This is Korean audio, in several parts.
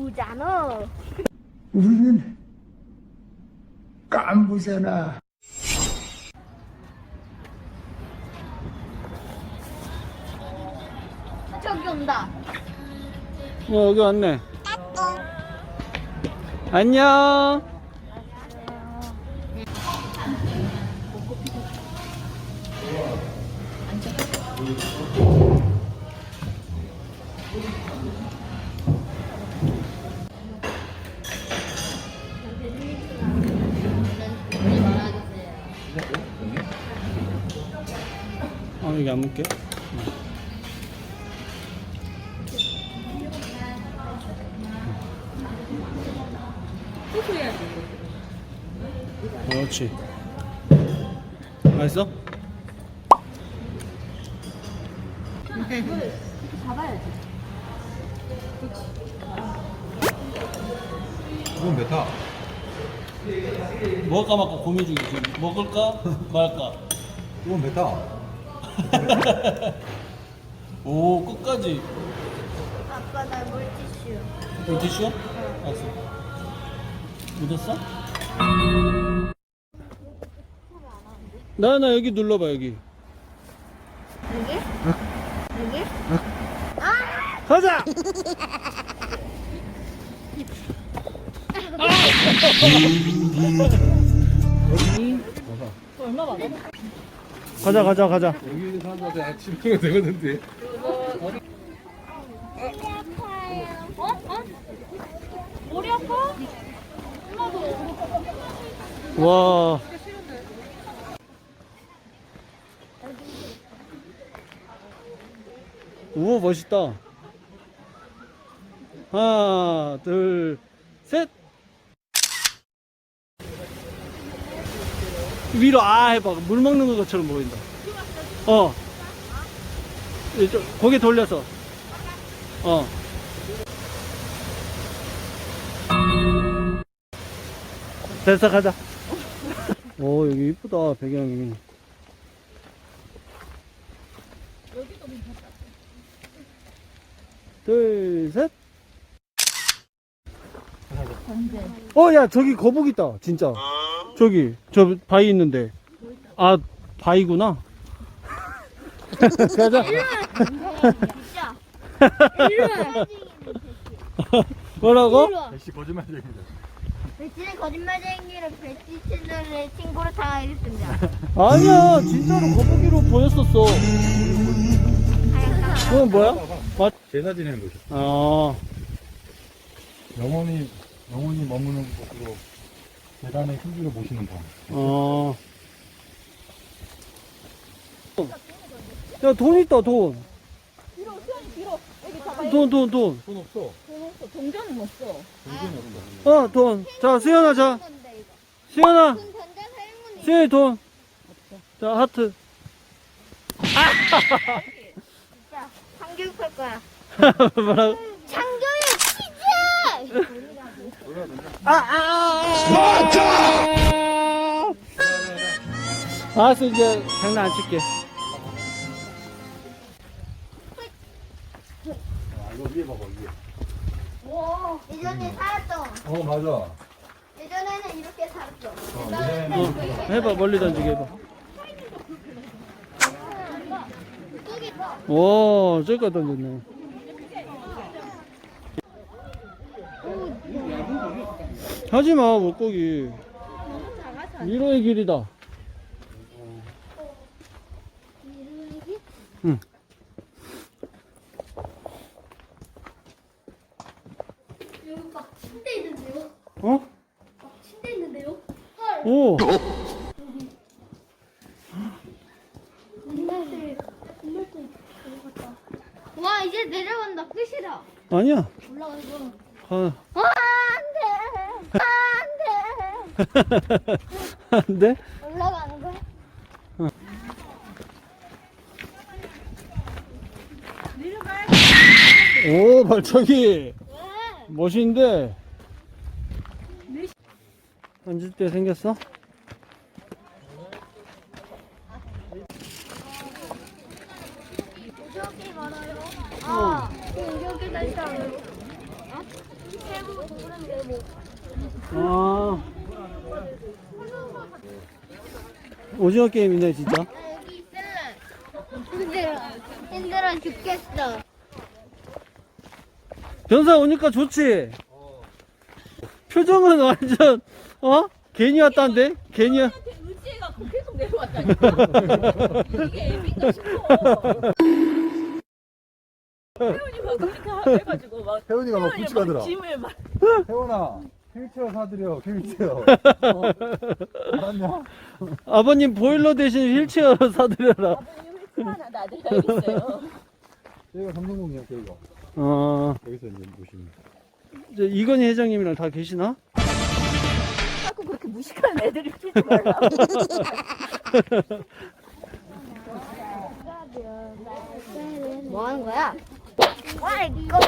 부잖아. 우리는 깐부잖아. 저기 온다. 어, 여기 왔네. 안녕. 아, 여기 안 묶여? 그렇지. 맛있어? 이건 메타. 먹을까 말까 고민 중이지. 먹을까 말까. 이건 메타. 오 끝까지. 아빠 나 물티슈. 물티슈? 알았어. 묻었어? 나나 여기 눌러봐 여기. 여기? 여기? 가자. 가자 가자 가자. 여기 있는 사람들한테 아침에 되겠는데. 어? 어? 머리 아파? 와. 우와 멋있다. 하나, 둘, 셋. 위로 아 해봐. 물 먹는 것처럼 보인다. 어. 고개 돌려서. 어. 됐어 가자. 오 여기 이쁘다 배경이. 둘 셋. 어 야 저기 거북 있다 진짜. 저기 저 바위 있는데. 아 바위구나. 가자. 진짜. 뭐라고? 역시 거짓말쟁이다. 배치는 거짓말쟁이를 배치 채널의 친구로 당하겠습니다. 아니야 진짜로 거북이로 보였었어. 하얀 그건 뭐야? 맞. 제사 지내는 곳이. 아. 영원히 영원히 머무는 곳으로 계단의 신비를 모시는 방. 어. 야, 돈 있다, 돈. 돈, 돈, 돈. 돈 없어. 동전은 없어. 어, 돈. 자, 수연아, 자. 돈 행운이. 수연이 돈. 자, 하트. 진짜 상교육할 거야. 뭐라고? 창교육 치즈! 아, 아, 아, 아. 알았어, 이제 장난 안 칠게. 아 이거 위에 봐봐 위에. 예전에 살았던. 어 맞아. 예전에는 이렇게 살았어. 어, 예전에는 어, 해봐, 멀리 던지게 해봐. 봐. 오, 저기까지 던졌네. 하지 마, 물고기. 미로의 길이다. 응. 여기 막 침대 있는데요? 어? 막 침대 있는데요? 헐. 오! 옛날에 옛날에 들어갔다. 와 이제 내려간다 끝이다. 아니야. 올라가서. 아, 와 안돼 안 돼? 올라가는 거야? 오, 발차기. 왜? 멋있는데. 앉을 때 생겼어? 저기 말아요. 아 여기가 있다고요? 어? 아. 오징어 게임이네, 진짜. 나 여기 있을래. 힘들어. 힘들어 죽겠어. 변사 오니까 좋지? 표정은 완전, 어? 괜히 왔다는데? 괜히 왔... 의지가 계속 내려왔다니까. 이게 애인가 싶어. 태훈이가 그렇게 해가지고 막 태훈이가 막 태훈이. 막 짐을 막 태훈아, 휠체어 사드려, 휠체어. 알았냐? 아버님 보일러 대신 휠체어 사드려라. 아버님 휠체어 하나 놔드려야겠어요. 여기가 삼성공이야, 여기가. 어, 여기서 이제 보시면. 이제 이건희 회장님이랑 다 계시나? 자꾸 그렇게 무식한 애들이 피지 말라. 뭐 하는 거야? 와 이거.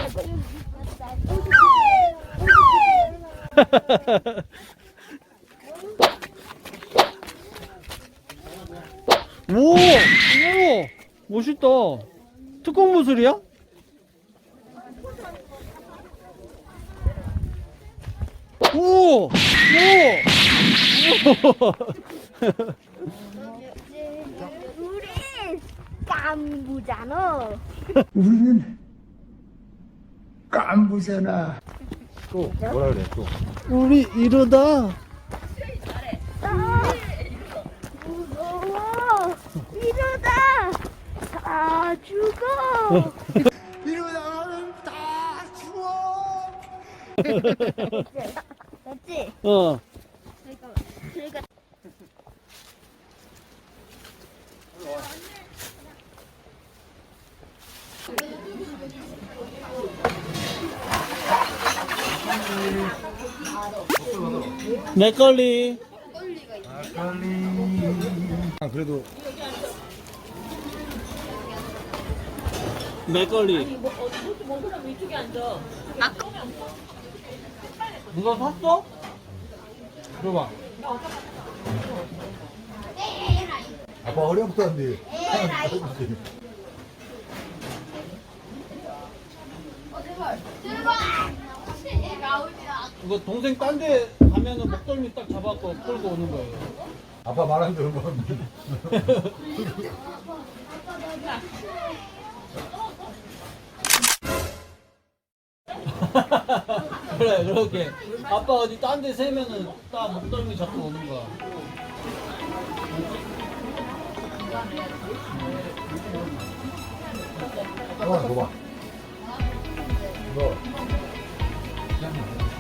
오! 오! 멋있다. 특공 무술이야? 오! 오! 우리 깐부잖아. 우리는 깐부잖아. 또, 뭐라 그래, 또. 우리 이러다. 무서워. 이러다 다 죽어. 이러다가는 다 죽어. 맞지? 어. 그러니까 맥걸리. 아, 그래도 맥걸리. 뭐, 어, 앉아. 누가 샀어? 들어봐. 아빠 어려부터 한데. 이거 동생 딴 데 가면은 목덜미 딱 잡아갖고 끌고 오는 거예요. 아빠 말한 대로 뭐. 그래, 그렇게. 아빠 어디 딴 데 세면은 딱 목덜미 잡고 오는 거야. 하나 줘봐. 이거. Yeah.